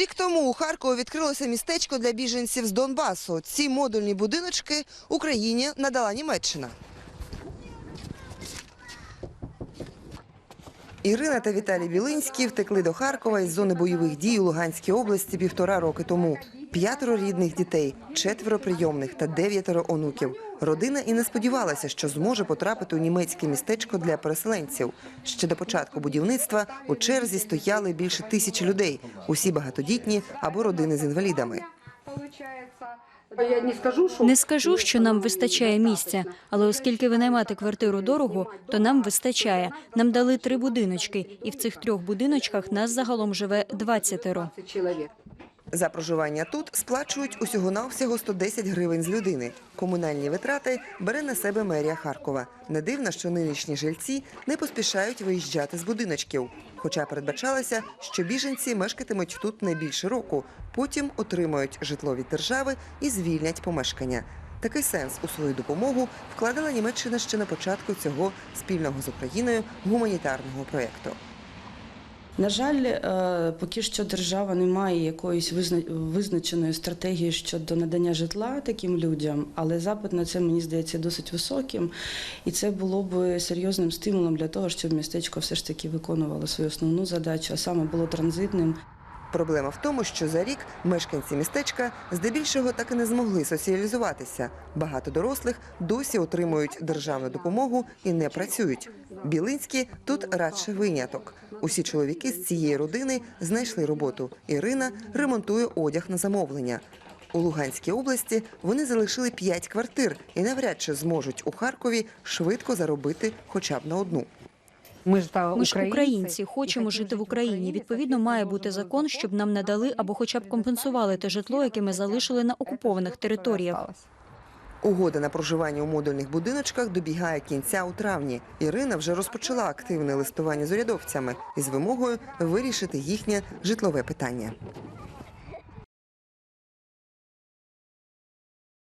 Рік тому у Харкові відкрилося містечко для біженців з Донбасу. Ці модульні будиночки Україні надала Німеччина. Ірина та Віталій Білинський втекли до Харкова із зони бойових дій у Луганській області півтора роки тому. П'ятеро рідних дітей, четверо прийомних та дев'ятеро онуків. Родина і не сподівалася, що зможе потрапити у німецьке містечко для переселенців. Ще до початку будівництва у черзі стояли більше тисячі людей, усі багатодітні або родини з інвалідами. Я не скажу, що Не скажу, що нам вистачає місця, але оскільки винаймати квартиру дорого, то нам вистачає. Нам дали три будиночки, і в цих трьох будиночках нас загалом живе 20 чоловік. За проживання тут сплачують усього навсього 110 гривень з людини. Комунальні витрати бере на себе мерія Харкова. Не дивно, що нинішні жильці не поспішають виїжджати з будиночків. Хоча передбачалося, що біженці мешкатимуть тут не більше року, потім отримають житло від держави і звільнять помешкання. Такий сенс у свою допомогу вкладала Німеччина ще на початку цього спільного з Україною гуманітарного проєкту. На жаль, е, поки що держава не має якоїсь визна- визначеної стратегії щодо надання житла таким людям, але запит на це мені здається досить високим, і це було б серйозним стимулом для того, щоб містечко все ж таки виконувало свою основну задачу, а саме було транзитним. Проблема в тому, що за рік мешканці містечка здебільшого так і не змогли соціалізуватися. Багато дорослих досі отримують державну допомогу і не працюють. Білинські тут радше виняток. Усі чоловіки з цієї родини знайшли роботу. Ірина ремонтує одяг на замовлення. У Луганській області вони залишили п'ять квартир і навряд чи зможуть у Харкові швидко заробити хоча б на одну. Ми ж, та, Ми ж українці, хочемо жити в Україні. Відповідно, має бути закон, щоб нам надали або хоча б компенсували те житло, яке ми залишили на окупованих територіях. Угода на проживання у модульних будиночках добігає кінця у травні. Ірина вже розпочала активне листування з урядовцями із вимогою вирішити їхнє житлове питання.